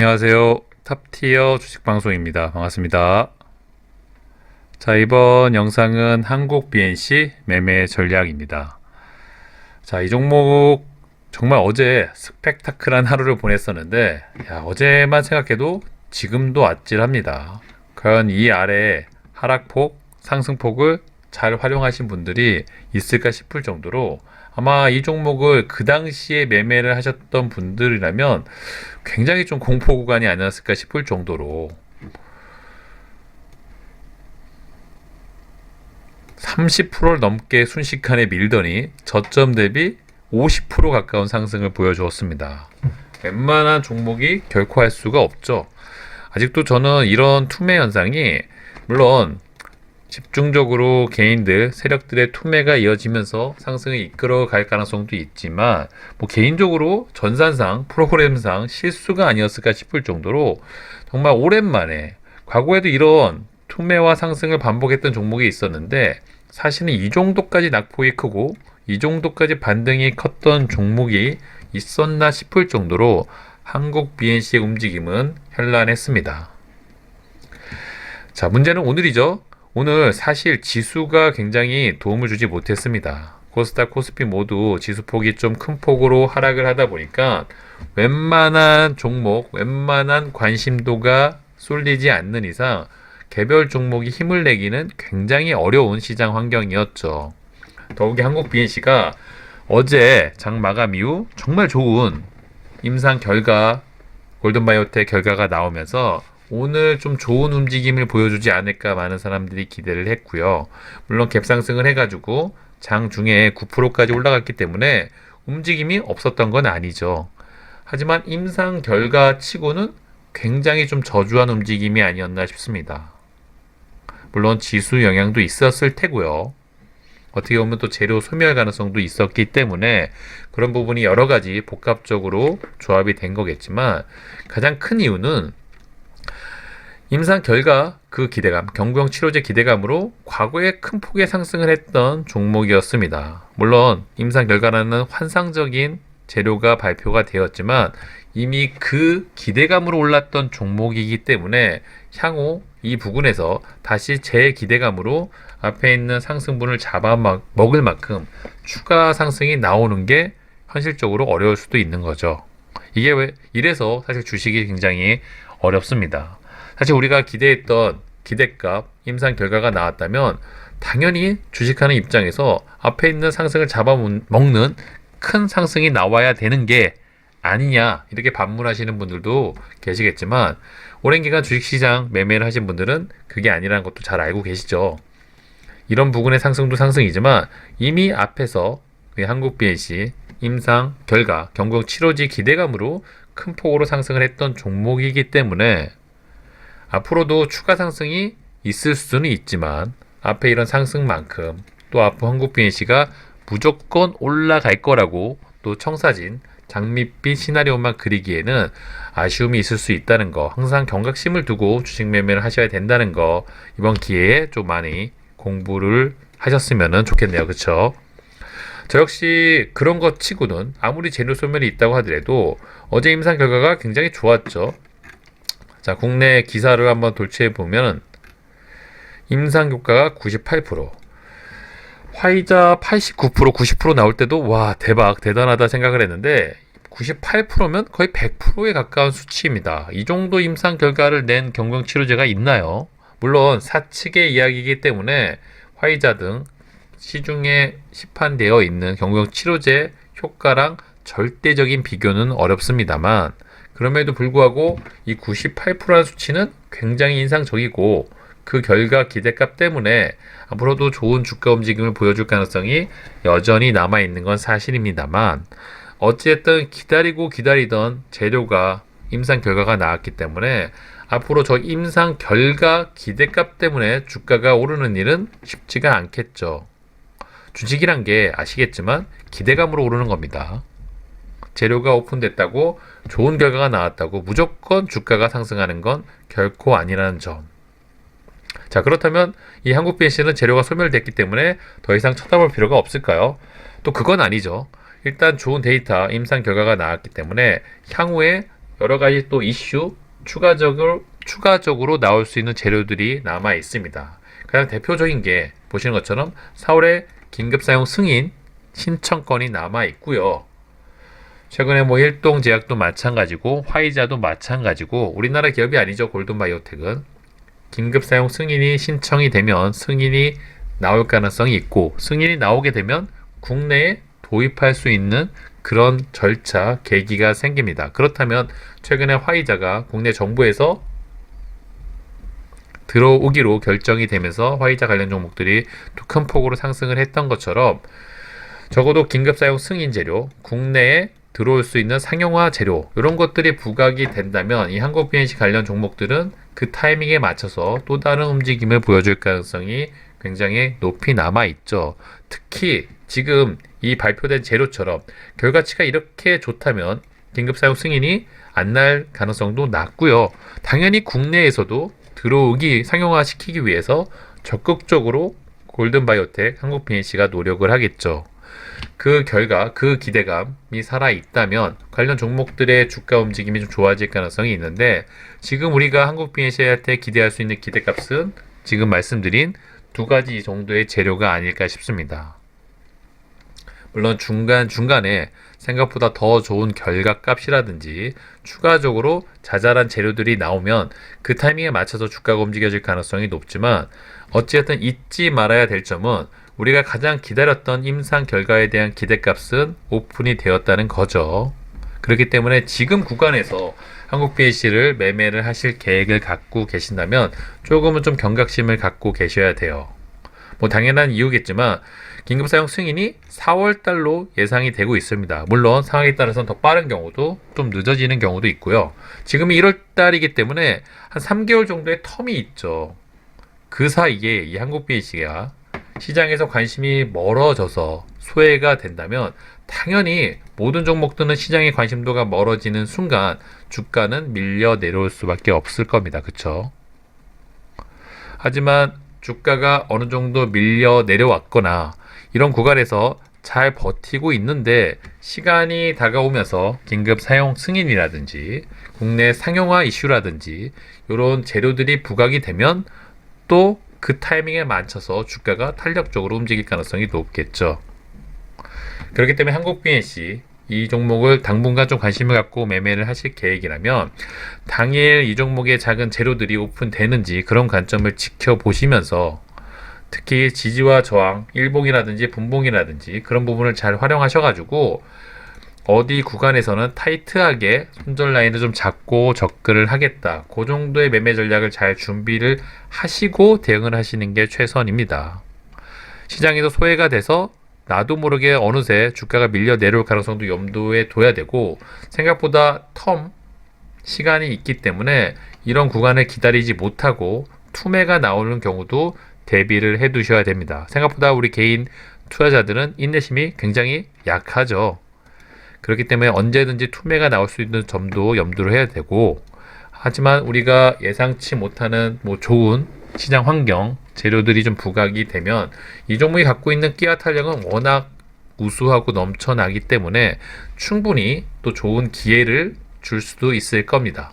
안녕하세요. 탑티어 주식방송입니다. 반갑습니다. 자, 이번 영상은 한국 BNC 매매 전략입니다. 자, 이 종목 정말 어제 스펙타클한 하루를 보냈었는데, 야, 어제만 생각해도 지금도 아찔합니다. 과연 이 아래 하락폭, 상승폭을 잘 활용하신 분들이 있을까 싶을 정도로 아마 이 종목을 그 당시에 매매를 하셨던 분들이라면 굉장히 좀 공포 구간이 아니었을까 싶을 정도로 30%를 넘게 순식간에 밀더니 저점 대비 50% 가까운 상승을 보여주었습니다. 웬만한 종목이 결코 할 수가 없죠. 아직도 저는 이런 투매 현상이 물론 집중적으로 개인들 세력들의 투매가 이어지면서 상승을 이끌어 갈 가능성도 있지만 뭐 개인적으로 전산상 프로그램상 실수가 아니었을까 싶을 정도로 정말 오랜만에 과거에도 이런 투매와 상승을 반복했던 종목이 있었는데 사실은 이 정도까지 낙폭이 크고 이 정도까지 반등이 컸던 종목이 있었나 싶을 정도로 한국 BNC의 움직임은 현란했습니다. 자, 문제는 오늘이죠. 오늘 사실 지수가 굉장히 도움을 주지 못했습니다. 코스닥, 코스피 모두 지수폭이 좀 큰 폭으로 하락을 하다 보니까 웬만한 종목, 웬만한 관심도가 쏠리지 않는 이상 개별 종목이 힘을 내기는 굉장히 어려운 시장 환경이었죠. 더욱이 한국 BNC가 어제 장 마감 이후 정말 좋은 임상 결과 골든바이오텍 결과가 나오면서 오늘 좀 좋은 움직임을 보여주지 않을까 많은 사람들이 기대를 했고요. 물론 갭상승을 해가지고 장 중에 9%까지 올라갔기 때문에 움직임이 없었던 건 아니죠. 하지만 임상 결과 치고는 굉장히 좀 저조한 움직임이 아니었나 싶습니다. 물론 지수 영향도 있었을 테고요. 어떻게 보면 또 재료 소멸 가능성도 있었기 때문에 그런 부분이 여러 가지 복합적으로 조합이 된 거겠지만 가장 큰 이유는 임상 결과 그 기대감, 경구형 치료제 기대감으로 과거에 큰 폭의 상승을 했던 종목이었습니다. 물론 임상 결과라는 환상적인 재료가 발표가 되었지만 이미 그 기대감으로 올랐던 종목이기 때문에 향후 이 부분에서 다시 제 기대감으로 앞에 있는 상승분을 잡아 먹을 만큼 추가 상승이 나오는 게 현실적으로 어려울 수도 있는 거죠. 이게 왜 이래서 사실 주식이 굉장히 어렵습니다. 사실 우리가 기대했던 기대값 임상 결과가 나왔다면 당연히 주식하는 입장에서 앞에 있는 상승을 잡아먹는 큰 상승이 나와야 되는 게 아니냐 이렇게 반문하시는 분들도 계시겠지만 오랜 기간 주식시장 매매를 하신 분들은 그게 아니라는 것도 잘 알고 계시죠. 이런 부분의 상승도 상승이지만 이미 앞에서 한국 BNC 임상 결과 경공 치료지 기대감으로 큰 폭으로 상승을 했던 종목이기 때문에 앞으로도 추가 상승이 있을 수는 있지만 앞에 이런 상승만큼 또 앞으로 한국 BNC가 무조건 올라갈 거라고 또 청사진 장밋빛 시나리오만 그리기에는 아쉬움이 있을 수 있다는 거 항상 경각심을 두고 주식 매매를 하셔야 된다는 거 이번 기회에 좀 많이 공부를 하셨으면 좋겠네요. 그쵸? 저 역시 그런 것 치고는 아무리 재료 소멸이 있다고 하더라도 어제 임상 결과가 굉장히 좋았죠 자, 국내 기사를 한번 돌치해 보면 임상 효과가 98%, 화이자 89%, 90% 나올 때도 와 대박 대단하다 생각을 했는데 98%면 거의 100%에 가까운 수치입니다. 이 정도 임상 결과를 낸 경경 치료제가 있나요? 물론 사측의 이야기이기 때문에 화이자 등 시중에 시판되어 있는 경경 치료제 효과랑 절대적인 비교는 어렵습니다만 그럼에도 불구하고 이 98%라는 수치는 굉장히 인상적이고 그 결과 기대값 때문에 앞으로도 좋은 주가 움직임을 보여줄 가능성이 여전히 남아 있는 건 사실입니다만 어찌됐든 기다리고 기다리던 재료가 임상 결과가 나왔기 때문에 앞으로 저 임상 결과 기대값 때문에 주가가 오르는 일은 쉽지가 않겠죠. 주식이란 게 아시겠지만 기대감으로 오르는 겁니다. 재료가 오픈됐다고 좋은 결과가 나왔다고 무조건 주가가 상승하는 건 결코 아니라는 점. 자, 그렇다면 이 한국 BNC는 재료가 소멸됐기 때문에 더 이상 쳐다볼 필요가 없을까요? 또 그건 아니죠. 일단 좋은 데이터, 임상 결과가 나왔기 때문에 향후에 여러 가지 또 이슈 추가적으로 추가적으로 나올 수 있는 재료들이 남아 있습니다. 가장 대표적인 게 보시는 것처럼 4월에 긴급 사용 승인 신청건이 남아 있고요. 최근에 뭐 일동 제약도 마찬가지고 화이자도 마찬가지고 우리나라 기업이 아니죠 골든바이오텍은 긴급 사용 승인이 신청이 되면 승인이 나올 가능성이 있고 승인이 나오게 되면 국내에 도입할 수 있는 그런 절차 계기가 생깁니다. 그렇다면 최근에 화이자가 국내 정부에서 들어오기로 결정이 되면서 화이자 관련 종목들이 또큰 폭으로 상승을 했던 것처럼 적어도 긴급 사용 승인 재료, 국내에 들어올 수 있는 상용화 재료 이런 것들이 부각이 된다면 이 한국 BNC 관련 종목들은 그 타이밍에 맞춰서 또 다른 움직임을 보여줄 가능성이 굉장히 높이 남아 있죠. 특히 지금 이 발표된 재료처럼 결과치가 이렇게 좋다면 긴급 사용 승인이 안 날 가능성도 낮고요. 당연히 국내에서도 들어오기 상용화 시키기 위해서 적극적으로 골든바이오텍 한국 BNC가 노력을 하겠죠. 그 결과 그 기대감이 살아 있다면 관련 종목들의 주가 움직임이 좀 좋아질 가능성이 있는데 지금 우리가 한국 BNC한테 기대할 수 있는 기대값은 지금 말씀드린 두 가지 정도의 재료가 아닐까 싶습니다. 물론 중간 중간에 생각보다 더 좋은 결과 값이라든지 추가적으로 자잘한 재료들이 나오면 그 타이밍에 맞춰서 주가가 움직여질 가능성이 높지만 어찌됐든 잊지 말아야 될 점은 우리가 가장 기다렸던 임상 결과에 대한 기대값은 오픈이 되었다는 거죠. 그렇기 때문에 지금 구간에서 한국 BAC를 매매를 하실 계획을 갖고 계신다면 조금은 좀 경각심을 갖고 계셔야 돼요. 뭐 당연한 이유겠지만 긴급 사용 승인이 4월 달로 예상이 되고 있습니다. 물론 상황에 따라서는 더 빠른 경우도 좀 늦어지는 경우도 있고요. 지금이 1월 달이기 때문에 한 3개월 정도의 텀이 있죠. 그 사이에 이 한국 BAC가 시장에서 관심이 멀어져서 소외가 된다면 당연히 모든 종목들은 시장의 관심도가 멀어지는 순간 주가는 밀려 내려올 수밖에 없을 겁니다. 그쵸? 하지만 주가가 어느 정도 밀려 내려왔거나 이런 구간에서 잘 버티고 있는데 시간이 다가오면서 긴급 사용 승인이라든지 국내 상용화 이슈라든지 이런 재료들이 부각이 되면 또 그 타이밍에 맞춰서 주가가 탄력적으로 움직일 가능성이 높겠죠. 그렇기 때문에 한국 BNC 이 종목을 당분간 좀 관심을 갖고 매매를 하실 계획이라면 당일 이 종목의 작은 재료들이 오픈되는지 그런 관점을 지켜보시면서 특히 지지와 저항, 일봉이라든지 분봉이라든지 그런 부분을 잘 활용하셔가지고 어디 구간에서는 타이트하게 손절 라인을 좀 잡고 접근을 하겠다. 그 정도의 매매 전략을 잘 준비를 하시고 대응을 하시는 게 최선입니다. 시장에서 소외가 돼서 나도 모르게 어느새 주가가 밀려 내려올 가능성도 염두에 둬야 되고 생각보다 텀 시간이 있기 때문에 이런 구간을 기다리지 못하고 투매가 나오는 경우도 대비를 해 두셔야 됩니다. 생각보다 우리 개인 투자자들은 인내심이 굉장히 약하죠. 그렇기 때문에 언제든지 투매가 나올 수 있는 점도 염두를 해야 되고 하지만 우리가 예상치 못하는 뭐 좋은 시장 환경 재료들이 좀 부각이 되면 이 종목이 갖고 있는 끼와 탄력은 워낙 우수하고 넘쳐나기 때문에 충분히 또 좋은 기회를 줄 수도 있을 겁니다.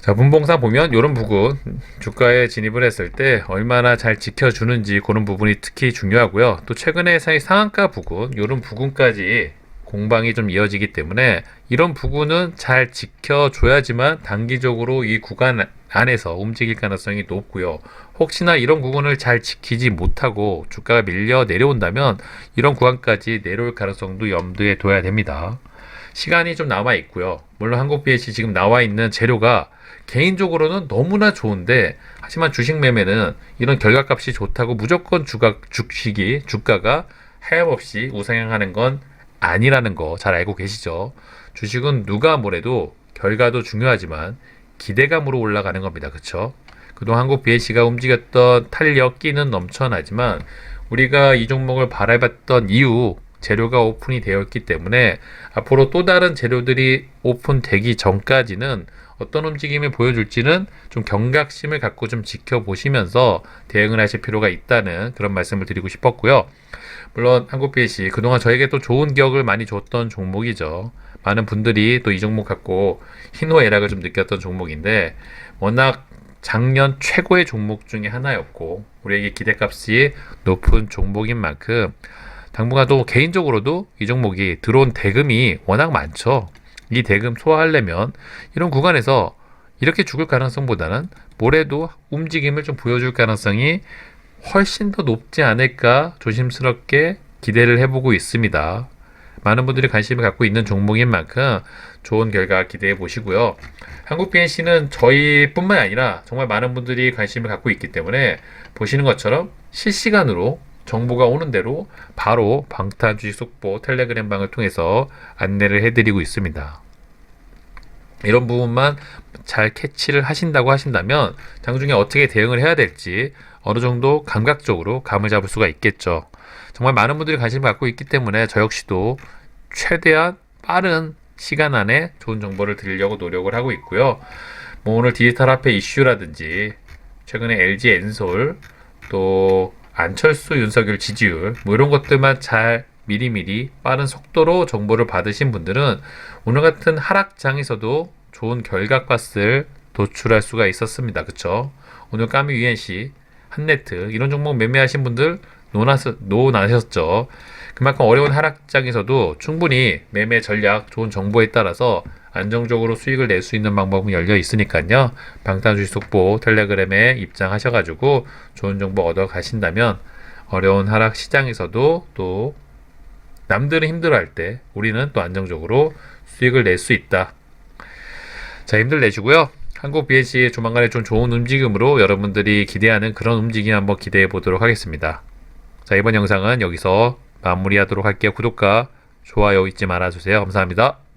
자, 분봉상 보면 이런 부분 주가에 진입을 했을 때 얼마나 잘 지켜주는지 그런 부분이 특히 중요하고요. 또 최근에 사이 상한가 부분 이런 부분까지 공방이 좀 이어지기 때문에 이런 부분은 잘 지켜줘야지만 단기적으로 이 구간 안에서 움직일 가능성이 높고요. 혹시나 이런 구간을 잘 지키지 못하고 주가가 밀려 내려온다면 이런 구간까지 내려올 가능성도 염두에 둬야 됩니다. 시간이 좀 남아 있고요. 물론 한국 BH 지금 나와 있는 재료가 개인적으로는 너무나 좋은데 하지만 주식 매매는 이런 결과값이 좋다고 무조건 주가 주식이 주가가 하염없이 우상향하는 건 아니라는 거 잘 알고 계시죠? 주식은 누가 뭐래도 결과도 중요하지만 기대감으로 올라가는 겁니다. 그쵸? 그동안 한국 BH가 움직였던 탄력 끼는 넘쳐나지만 우리가 이 종목을 바라봤던 이유 재료가 오픈이 되어 있기 때문에 앞으로 또 다른 재료들이 오픈되기 전까지는 어떤 움직임을 보여줄지는 좀 경각심을 갖고 좀 지켜보시면서 대응을 하실 필요가 있다는 그런 말씀을 드리고 싶었고요. 물론 한국 BC 그동안 저에게 또 좋은 기억을 많이 줬던 종목이죠. 많은 분들이 또 이 종목 갖고 희노애락을 좀 느꼈던 종목인데 워낙 작년 최고의 종목 중에 하나였고 우리에게 기대값이 높은 종목인 만큼 당분간 또 개인적으로도 이 종목이 들어온 대금이 워낙 많죠. 이 대금 소화하려면 이런 구간에서 이렇게 죽을 가능성보다는 모레도 움직임을 좀 보여줄 가능성이 훨씬 더 높지 않을까 조심스럽게 기대를 해보고 있습니다. 많은 분들이 관심을 갖고 있는 종목인 만큼 좋은 결과 기대해 보시고요. 한국 BNC는 저희뿐만 아니라 정말 많은 분들이 관심을 갖고 있기 때문에 보시는 것처럼 실시간으로 정보가 오는 대로 바로 방탄 주식 속보 텔레그램 방을 통해서 안내를 해드리고 있습니다. 이런 부분만 잘 캐치를 하신다고 하신다면 장중에 어떻게 대응을 해야 될지 어느 정도 감각적으로 감을 잡을 수가 있겠죠. 정말 많은 분들이 관심을 갖고 있기 때문에 저 역시도 최대한 빠른 시간 안에 좋은 정보를 드리려고 노력을 하고 있고요. 뭐 오늘 디지털 화폐 이슈라든지 최근에 LG 엔솔 또 안철수 윤석열 지지율 뭐 이런 것들만 잘 미리미리 빠른 속도로 정보를 받으신 분들은 오늘 같은 하락장에서도 좋은 결과값을 도출할 수가 있었습니다. 그쵸? 오늘 까미 UNC, 한네트 이런 종목 매매하신 분들 노나서, 노나셨죠. 그만큼 어려운 하락장에서도 충분히 매매 전략, 좋은 정보에 따라서 안정적으로 수익을 낼 수 있는 방법은 열려 있으니까요. 방탄주식 속보 텔레그램에 입장하셔가지고 좋은 정보 얻어 가신다면 어려운 하락 시장에서도 또 남들은 힘들어할 때 우리는 또 안정적으로 수익을 낼 수 있다. 자, 힘들 내시고요. 한국 BNC 조만간에 좀 좋은 움직임으로 여러분들이 기대하는 그런 움직임 한번 기대해 보도록 하겠습니다. 자, 이번 영상은 여기서 마무리하도록 할게요. 구독과 좋아요 잊지 말아주세요. 감사합니다.